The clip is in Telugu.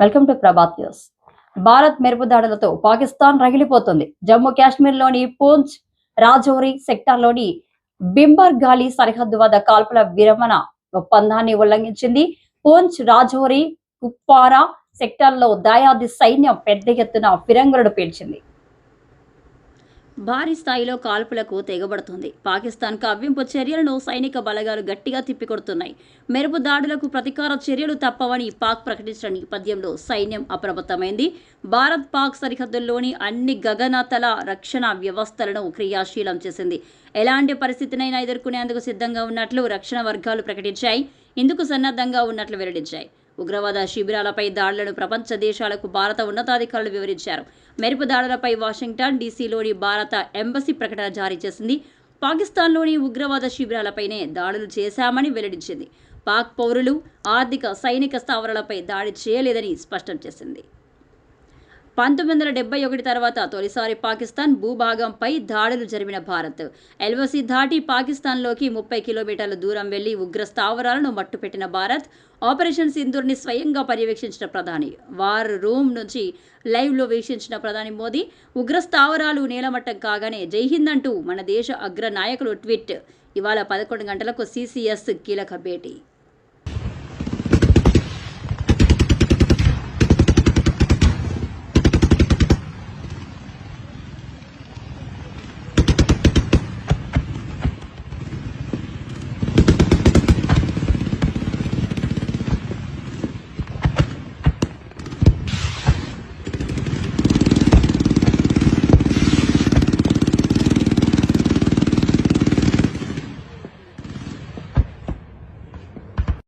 Welcome to Prabhat news Bharat మెరుపు దాడులతో పాకిస్తాన్ రగిలిపోతుంది. జమ్మూ కాశ్మీర్లోని పూంచ్ రాజౌరి సెక్టార్లోని బింబర్ గాలి సరిహద్దు వద్ద కాల్పుల విరమణ ఒప్పందాన్ని ఉల్లంఘించింది. పూంచ్ రాజౌరి కుప్వారా సెక్టార్లో దాయాది సైన్యం పెద్ద ఎత్తున ఫిరంగులను పేల్చింది. భారీ స్థాయిలో కాల్పులకు తెగబడుతుంది. పాకిస్తాన్ కవ్వింపు చర్యలను సైనిక బలగాలు గట్టిగా తిప్పికొడుతున్నాయి. మెరుపు దాడులకు ప్రతీకార చర్యలు తప్పవని పాక్ ప్రకటించిన నేపథ్యంలో సైన్యం అప్రమత్తమైంది. భారత్ పాక్ సరిహద్దుల్లోని అన్ని గగనతల రక్షణ వ్యవస్థలను క్రియాశీలం చేసింది. ఎలాంటి పరిస్థితినైనా ఎదుర్కొనేందుకు సిద్ధంగా ఉన్నట్లు రక్షణ వర్గాలు ప్రకటించాయి. ఇందుకు సన్నద్ధంగా ఉన్నట్లు వెల్లడించాయి. ఉగ్రవాద శిబిరాలపై దాడులను ప్రపంచ దేశాలకు భారత ఉన్నతాధికారులు వివరించారు. మెరుపు దాడులపై వాషింగ్టన్ డీసీలోని భారత ఎంబసీ ప్రకటన జారీ చేసింది. పాకిస్తాన్లోని ఉగ్రవాద శిబిరాలపైనే దాడులు చేశామని వెల్లడించింది. పాక్ పౌరులు ఆర్థిక సైనిక స్థావరాలపై దాడి చేయలేదని స్పష్టం చేసింది. పంతొమ్మిది వందల డెబ్బై ఒకటి తర్వాత తొలిసారి పాకిస్తాన్ భూభాగంపై దాడులు జరిపిన భారత్. ఎల్వసి దాటి పాకిస్తాన్లోకి ముప్పై కిలోమీటర్ల దూరం వెళ్ళి ఉగ్ర స్థావరాలను మట్టుపెట్టిన భారత్ ఆపరేషన్ సింధూర్ని స్వయంగా పర్యవేక్షించిన ప్రధాని. వార్ రూమ్ నుంచి లైవ్లో వీక్షించిన ప్రధాని మోదీ ఉగ్ర స్థావరాలు నేలమట్టం కాగానే జైహింద్ అంటూ మన దేశ అగ్ర నాయకులు ట్వీట్. ఇవాళ పదకొండు గంటలకు సీసీఎస్ కీలక భేటీ.